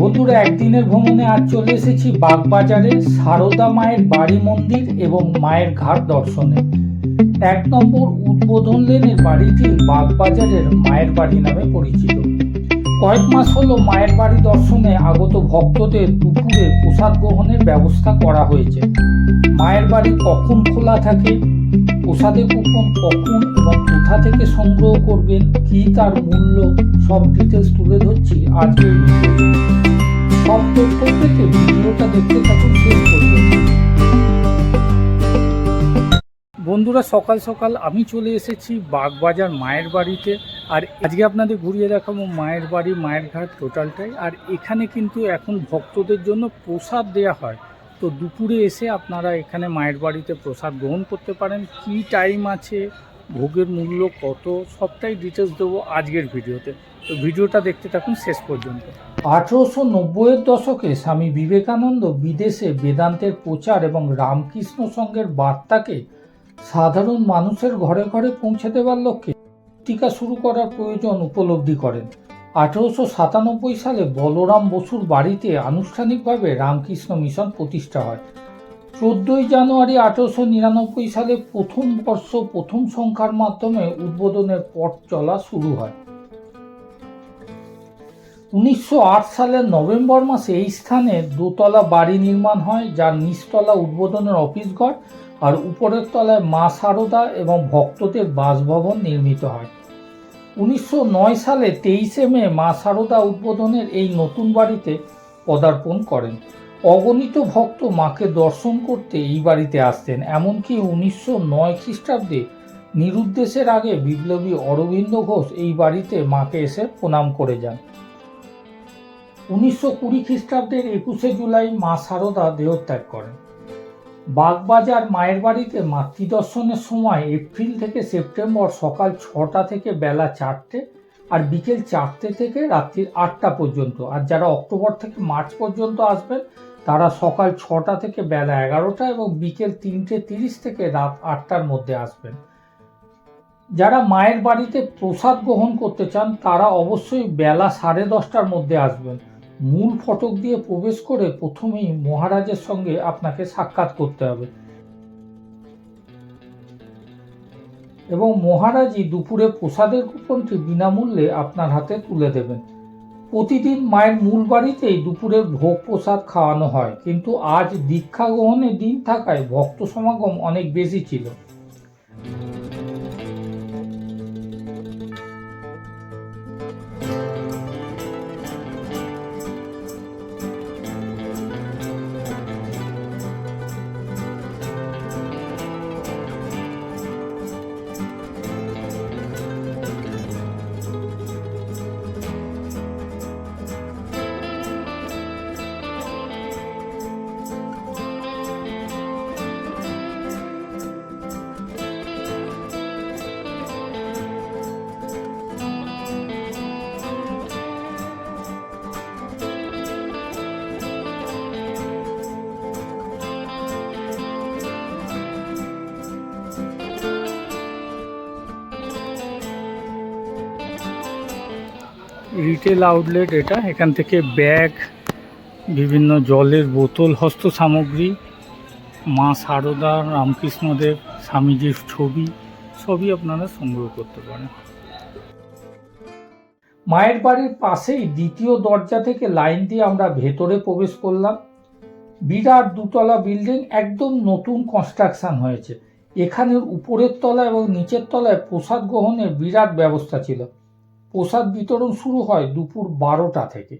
বন্ধুরা, একদিনের ভ্রমণে আজ চলে এসেছি বাগবাজারে সারদা মায়ের বাড়ি মন্দির এবং মায়ের ঘাট দর্শনে। এক নম্বর উদ্বোধন লেনের বাড়িটি বাগবাজারের মায়ের বাড়ি নামে পরিচিত। কয়েক মাস হলো মায়ের বাড়ি দর্শনে আগত ভক্তদের দুপুরে প্রসাদ গ্রহণের ব্যবস্থা করা হয়েছে। মায়ের বাড়ি কখন খোলা থাকে? প্রসাদে কুপন কখন এবং কোথা থেকে সংগ্রহ করবেন? কি তার মূল্য? সব ডিটেলস তুলে ধরছি আজকের সব তথ্য পেতে ভিডিওটা দেখতে থাকুন শেষ পর্যন্ত। বন্ধুরা, সকাল সকাল আমি চলে এসেছি বাগবাজার মায়ের বাড়িতে। আর আজকে আপনাদের ঘুরিয়ে দেখাবো মায়ের বাড়ি, মায়ের ঘাট টোটালটাই। আর এখানে কিন্তু এখন ভক্তদের জন্য প্রসাদ দেয়া হয়। তো দুপুরে এসে আপনারা এখানে মায়ের বাড়িতে প্রসাদ গ্রহণ করতে পারেন। কি টাইম আছে, ভোগের মূল্য কত, সবটাই ডিটেলস দেবো আজকের ভিডিওতে। তো ভিডিওটা দেখতে থাকুন শেষ পর্যন্ত। আঠেরোশো নব্বইয়ের দশকে স্বামী বিবেকানন্দ বিদেশে বেদান্তের প্রচার এবং রামকৃষ্ণ সঙ্গের বার্তাকে সাধারণ মানুষের ঘরে ঘরে পৌঁছে দেওয়ার লক্ষ্যে টিকা শুরু করার প্রয়োজন উপলব্ধি করেন। আঠেরোশো সাতানব্বই সালে বলরাম বসুর বাড়িতে আনুষ্ঠানিকভাবে রামকৃষ্ণ মিশন প্রতিষ্ঠা হয়। চোদ্দোই জানুয়ারি আঠেরোশো নিরানব্বই সালে প্রথম বর্ষ প্রথম সংখ্যার মাধ্যমে উদ্বোধনের পথ চলা শুরু হয়। উনিশশো আট সালের নভেম্বর মাসে এই স্থানে দোতলা বাড়ি নির্মাণ হয়, যার নিচতলা উদ্বোধনের অফিস ঘর আর উপরের তলায় মা সারদা এবং ভক্তদের বাসভবন নির্মিত হয়। উনিশশো নয় সালে তেইশে মে মা সারদা উদ্বোধনের এই নতুন বাড়িতে পদার্পণ করেন। অগণিত ভক্ত মাকে দর্শন করতে এই বাড়িতে আসতেন, এমনকি উনিশশো নয় খ্রিস্টাব্দে নিরুদ্দেশের আগে বিপ্লবী অরবিন্দ ঘোষ এই বাড়িতে মাকে এসে প্রণাম করে যান। উনিশশো কুড়ি খ্রিস্টাব্দের একুশে জুলাই মা সারদা দেহত্যাগ করেন। বাগবাজার মায়ের বাড়িতে মাতৃদর্শনের সময় এপ্রিল থেকে সেপ্টেম্বর সকাল ছটা থেকে বেলা চারটে আর বিকেল চারটে থেকে রাত্রির আটটা পর্যন্ত। আর যারা অক্টোবর থেকে মার্চ পর্যন্ত আসবেন, তারা সকাল ছটা থেকে বেলা এগারোটা এবং বিকেল তিনটে তিরিশ থেকে রাত আটটার মধ্যে আসবেন। যারা মায়ের বাড়িতে প্রসাদ গ্রহণ করতে চান, তারা অবশ্যই বেলা সাড়ে দশটার মধ্যে আসবেন। মূল ফটক দিয়ে প্রবেশ করে প্রথমেই মহারাজের সঙ্গে আপনাকে সাক্ষাৎ করতে হবে। এবং মহারাজই দুপুরে প্রসাদের কুপনটি বিনামূল্যে আপনার হাতে তুলে দেবেন। প্রতিদিন মায়ের মূল বাড়িতেই দুপুরে ভোগ প্রসাদ খাওয়ানো হয়, কিন্তু আজ দীক্ষা গ্রহণের দিন থাকায় ভক্ত সমাগম অনেক বেশি ছিল। রিটেল আউটলেট এটা। এখান থেকে ব্যাগ বিভিন্ন জলের বোতল, হস্ত সামগ্রী, মা সারদা, রামকৃষ্ণদেব, স্বামীজির ছবি, সবই আপনারা সংগ্রহ করতে পারেন। মায়ের বাড়ির পাশেই দ্বিতীয় দরজা থেকে লাইন দিয়ে আমরা ভেতরে প্রবেশ করলাম। বিরাট দুতলা বিল্ডিং, একদম নতুন কনস্ট্রাকশন হয়েছে। এখানের উপরের তলা এবং নিচের তলায় প্রসাদ গ্রহণের বিরাট ব্যবস্থা ছিল। প্রসাদ বিতরণ শুরু হয় দুপুর বারোটা থেকে।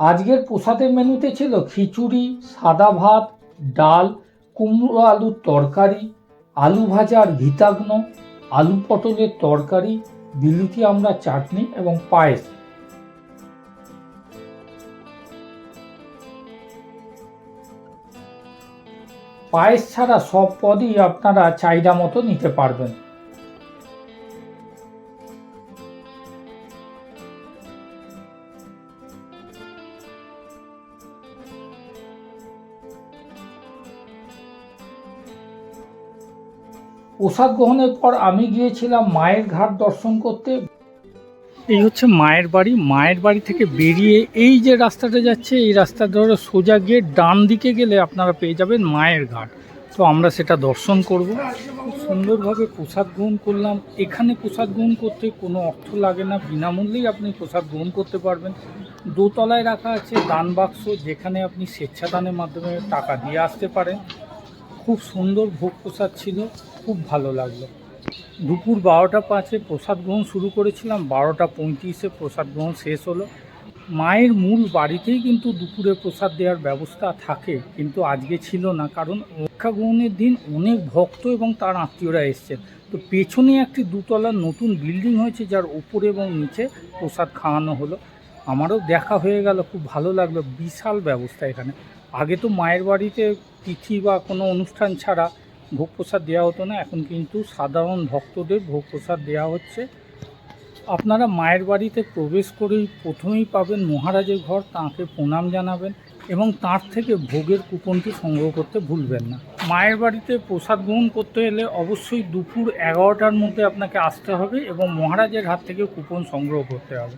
আজকের প্রসাদের মেনুতে ছিল খিচুড়ি, সাদা ভাত, ডাল, কুমড়ো আলুর তরকারি, আলু ভাজার ঘিতাগ্ন আলু পটলের তরকারি, বিলিতি আমরা চাটনি এবং পায়েস। পায়েস ছাড়া সব পদই আপনারা চাহিদা মতো নিতে পারবেন। প্রসাদ গ্রহণের পর আমি গিয়েছিলাম মায়ের ঘাট দর্শন করতে। এই হচ্ছে মায়ের বাড়ি। মায়ের বাড়ি থেকে বেরিয়ে এই যে রাস্তাটা যাচ্ছে, এই রাস্তা ধরে সোজা গিয়ে ডান দিকে গেলে আপনারা পেয়ে যাবেন মায়ের ঘাট। তো আমরা সেটা দর্শন করব। খুব সুন্দরভাবে প্রসাদ গ্রহণ করলাম। এখানে প্রসাদ গ্রহণ করতে কোনো অর্থ লাগে না। বিনামূল্যেই আপনি প্রসাদ গ্রহণ করতে পারবেন। দোতলায় রাখা আছে দান বাক্স, যেখানে আপনি স্বেচ্ছাদানের মাধ্যমে টাকা দিয়ে আসতে পারেন। খুব সুন্দর ভোগ প্রসাদ ছিল। খুব ভালো লাগল। দুপুর বারোটা পাঁচে প্রসাদ গ্রহণ শুরু করেছিলাম, বারোটা পঁয়ত্রিশে প্রসাদ গ্রহণ শেষ হলো। মায়ের মূল বাড়িতেই কিন্তু দুপুরে প্রসাদ দেওয়ার ব্যবস্থা থাকে, কিন্তু আজকে ছিল না, কারণ রক্ষা গ্রহণের দিন অনেক ভক্ত এবং তার আত্মীয়রা এসছে তো পেছনে একটি দুতলার নতুন বিল্ডিং হয়েছে, যার উপরে এবং নিচে প্রসাদ খাওয়ানো হলো। আমারও দেখা হয়ে গেল, খুব ভালো লাগল, বিশাল ব্যবস্থা এখানে। আগে তো মায়ের বাড়িতে তিথি বা কোনো অনুষ্ঠান ছাড়া ভোগ প্রসাদ দেওয়া হতো না, এখন কিন্তু সাধারণ ভক্তদের ভোগ প্রসাদ দেওয়া হচ্ছে। আপনারা মায়ের বাড়িতে প্রবেশ করেই প্রথমেই পাবেন মহারাজের ঘর, তাঁকে প্রণাম জানাবেন এবং তার থেকে ভোগের কুপনটি সংগ্রহ করতে ভুলবেন না। মায়ের বাড়িতে প্রসাদ গ্রহণ করতে এলে অবশ্যই দুপুর এগারোটার মধ্যে আপনাকে আসতে হবে এবং মহারাজের হাত থেকে কুপন সংগ্রহ করতে হবে।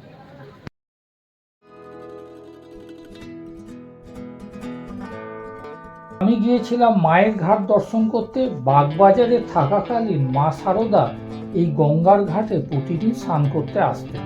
আমি গিয়েছিলাম মায়ের ঘাট দর্শন করতে বাগবাজারে থাকাকালীন মা সারদা এই গঙ্গার ঘাটে প্রতিদিন স্নান করতে আসতেন।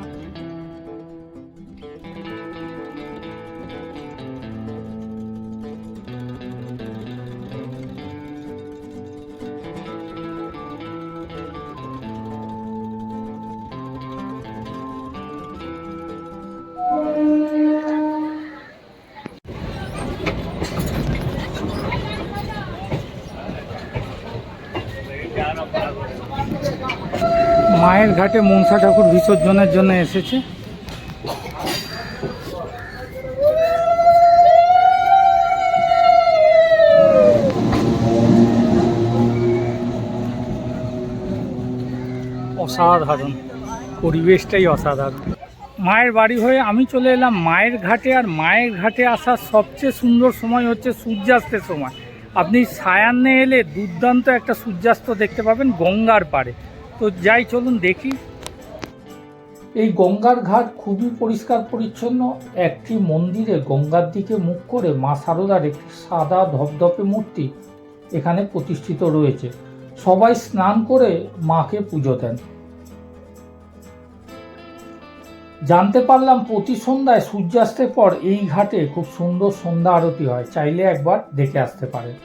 মায়ের ঘাটে মনসা ঠাকুর বিসর্জনের জন্য এসেছে। অসাধারণ। পরিবেশটাই অসাধারণ। মায়ের বাড়ি হয়ে আমি চলে এলাম মায়ের ঘাটে, আর মায়ের ঘাটে আসার সবচেয়ে সুন্দর সময় হচ্ছে সূর্যাস্তের সময়। আপনি সায়ান্নে এলে দুর্দান্ত একটা সূর্যাস্ত দেখতে পাবেন গঙ্গার পাড়ে। তো যাই, চলুন দেখি। এই গঙ্গার ঘাট খুবই পরিষ্কার পরিচ্ছন্ন। একটি মন্দিরে গঙ্গার দিকে মুখ করে মা সারদার একটি সাদা ধপধপে মূর্তি এখানে প্রতিষ্ঠিত রয়েছে। সবাই স্নান করে মাকে পুজো দেন। জানতে পারলাম প্রতি সন্ধ্যায় সূর্যাস্তের পর এই ঘাটে খুব সুন্দর সন্ধ্যা আরতি হয়। চাইলে একবার দেখে আসতে পারেন।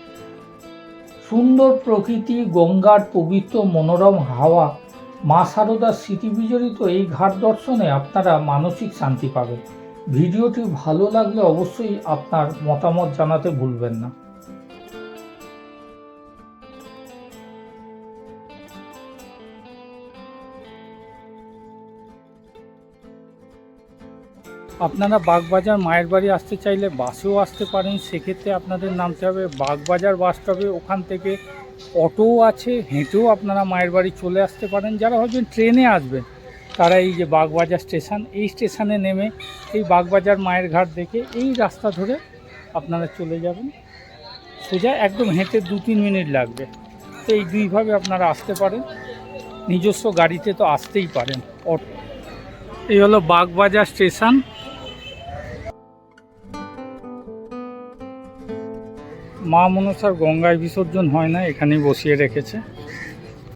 সুন্দর প্রকৃতি, গঙ্গার পবিত্র মনোরম হাওয়া, মা সারদার স্মৃতিবিজড়িত এই ঘাট দর্শনে আপনারা মানসিক শান্তি পাবেন। ভিডিওটি ভালো লাগলে অবশ্যই আপনার মতামত জানাতে ভুলবেন না। আপনারা বাগবাজার মায়ের বাড়ি আসতে চাইলে বাসেও আসতে পারেন। সেক্ষেত্রে আপনাদের নামতে হবে বাগবাজার বাস স্টপে। ওখান থেকে অটোও আছে, হেঁটেও আপনারা মায়ের বাড়ি চলে আসতে পারেন। যারা ভাবছেন ট্রেনে আসবেন, তারা এই যে বাগবাজার স্টেশন, এই স্টেশনে নেমে এই বাগবাজার মায়ের ঘাট দেখে এই রাস্তা ধরে আপনারা চলে যাবেন। সোজা একদম হেঁটে দু তিন মিনিট লাগবে। তো এই দুইভাবে আপনারা আসতে পারেন। নিজস্ব গাড়িতে তো আসতেই পারেন। অটো। এই হলো বাগবাজার স্টেশন। মা মনসার গঙ্গায় বিসর্জন হয় না এখানেই বসিয়ে রেখেছে।